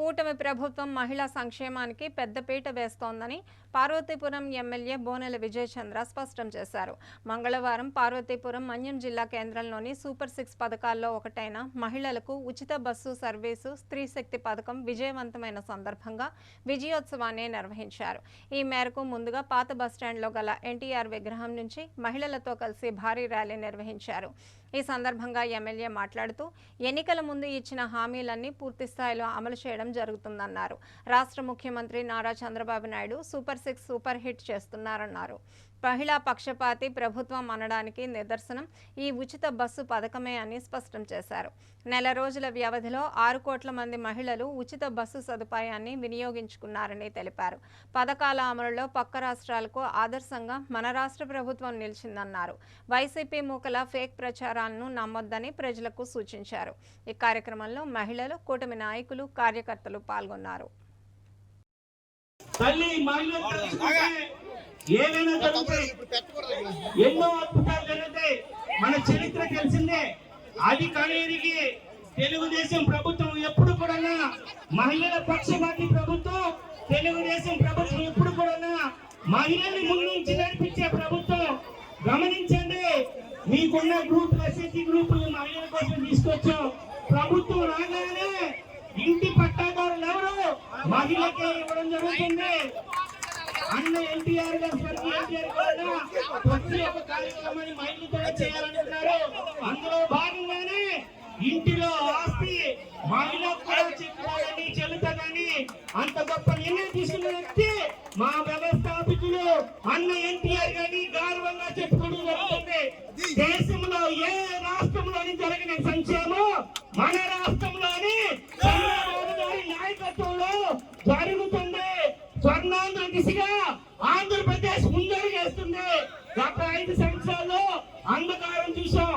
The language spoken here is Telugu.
కూటమి ప్రభుత్వం మహిళా సంక్షేమానికి పెద్దపీట వేస్తోందని పార్వతీపురం ఎమ్మెల్యే బోనెల విజయచంద్ర స్పష్టం చేశారు. మంగళవారం పార్వతీపురం మన్యం జిల్లా కేంద్రంలోని సూపర్ సిక్స్ పథకాల్లో ఒకటైన మహిళలకు ఉచిత బస్సు సర్వీసు స్త్రీ శక్తి పథకం విజయవంతమైన సందర్భంగా విజయోత్సవాన్ని నిర్వహించారు. ఈ మేరకు ముందుగా పాత బస్టాండ్లో గల ఎన్టీఆర్ విగ్రహం నుంచి మహిళలతో కలిసి భారీ ర్యాలీ నిర్వహించారు. ఈ సందర్భంగా ఎమ్మెల్యే మాట్లాడుతూ ఎన్నికల ముందు ఇచ్చిన హామీలన్నీ పూర్తి స్థాయిలో అమలు చేయడం జరుగుతుందన్నారు. రాష్ట్ర ముఖ్యమంత్రి Nara Chandrababu Naidu super six super hit చేస్తున్నారన్నారు. మహిళా పక్షపాతి ప్రభుత్వం అనడానికి నిదర్శనం. ఈ ఉచిత బస్సు పథకమే అని స్పష్టం చేశారు. నెల రోజుల వ్యవధిలో ఆరు కోట్ల మంది మహిళలు ఉచిత బస్సు సదుపాయాన్ని వినియోగించుకున్నారని తెలిపారు. పథకాల అమలులో పక్క రాష్ట్రాలకు ఆదర్శంగా మన రాష్ట్ర ప్రభుత్వం నిలిచిందన్నారు. వైసీపీ మూకల ఫేక్ ప్రచారాలను నమ్మొద్దని ప్రజలకు సూచించారు. ఈ కార్యక్రమంలో మహిళలు కూటమి నాయకులు కార్యకర్తలు పాల్గొన్నారు. తల్లి మహిళలు ఏదైనా జరుగుతాయి ఎన్నో అద్భుతాలు జరుగుతాయి మన చరిత్ర తెలిసిందే. అది కనేరికి తెలుగుదేశం ప్రభుత్వం ఎప్పుడు కూడా మహిళల పక్షపాతి ప్రభుత్వం తెలుగుదేశం ప్రభుత్వం ఎప్పుడు కూడా మహిళల్ని ముందుంచి నడిపించే ప్రభుత్వం. గమనించండి మీకున్న గ్రూప్ ఎస్ఎస్సి గ్రూప్ మహిళల కోసం తీసుకొచ్చాం. ప్రభుత్వం రాగానే ఇంటి పట్టాదారులు ఎవరు? మహిళకే ఇవ్వడం జరుగుతుంది. అన్న ఎన్టీఆర్ గారు స్వర్గీయ ఎన్టీఆర్ కూడా ప్రతి ఒక్క కార్యక్రమాన్ని మహిళతో చేయాలనుకున్నారు. అందులో భాగంగానే ఇంటిలో ఆస్తి మహిళ కూడా చెక్కుతానని చెల్లుతానని అంత గొప్ప నిర్ణయం తీసుకున్న వ్యక్తి మా వ్యవస్థాపకులు అన్న ఎన్టీఆర్ గారిని గౌరవంగా చెప్పుకోవడం జరుగుతుంది. దేశంలో ఏ రాష్ట్రంలోని జరిగిన సంక్షేమం మన రాష్ట్రంలోని చంద్రబాబు అంధకారం చూసాం.